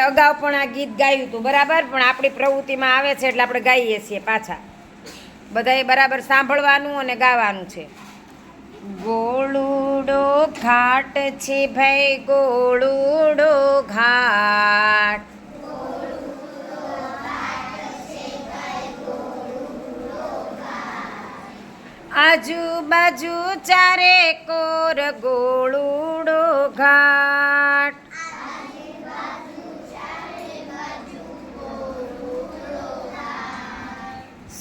અગાઉ પણ આ ગીત ગાયું હતું, બરાબર? પણ આપણી પ્રવૃત્તિમાં આવે છે એટલે આપણે ગાઈએ છીએ પાછા. બધાએ બરાબર સાંભળવાનું અને ગાવાનું છે. ગોળુડો ઘાટ છે ભાઈ, ગોળુડો ઘાટ. આજુબાજુ ચારે કોર ગોળુડો ઘાટ.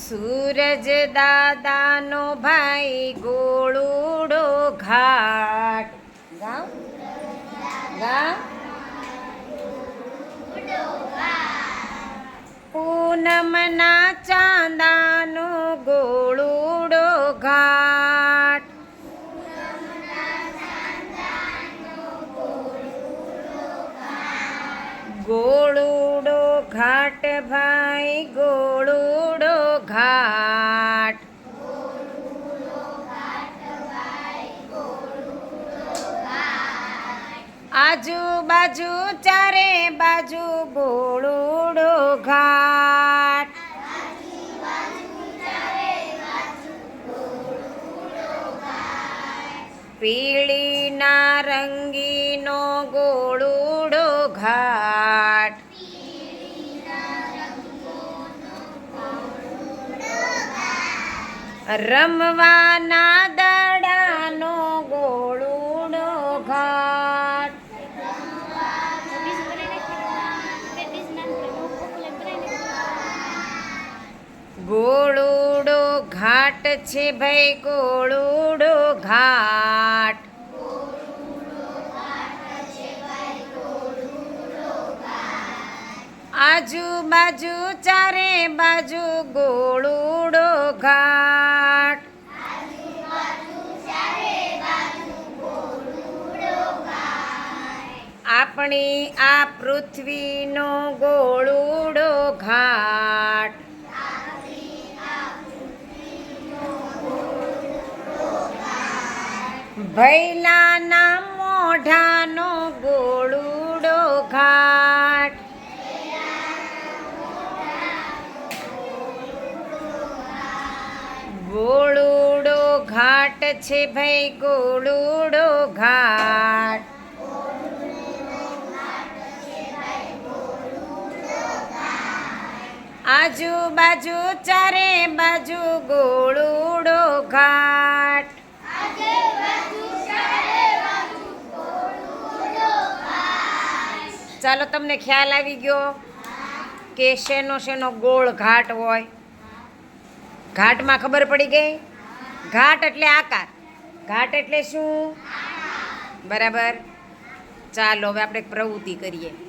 સૂરજ દાદાનો ભાઈ ગોળુડો ઘાટ. ગાવ? ગાવ? પૂનમના ચાંદાનો ગોળુડો ઘાટ. ગોળુડો ઘાટ ભાઈ ગોળુડો આજુબાજુ ચારે બાજુ ગોળુડો ઘાટ. પીળી નારંગીનો ગોળુડો ઘાટ. રમવાના દડાનો ગોળુડો ઘાટ છે ભાઈ, ગોળુડો ઘાટ. આજુબાજુ ચારે બાજુ ગોળુડો ઘાટ. આપણી આ પૃથ્વીનો ગોળુડો ઘાટ. ભૈલાના મોઢાનો ગોળુડો ઘાટ. ગોળુડો ઘાટ છે ભાઈ ગોળુડો ઘાટ. આજુબાજુ ચારે બાજુ ગોળુડો ઘાટ ચાલો તમને ખ્યાલ આવી ગયો કે શેનો શેનો ગોળ ઘાટ હોય. ઘાટમાં ખબર પડી ગઈ? ઘાટ એટલે આકાર. ઘાટ એટલે શું? બરાબર. ચાલો, હવે આપણે પ્રવૃત્તિ કરીએ.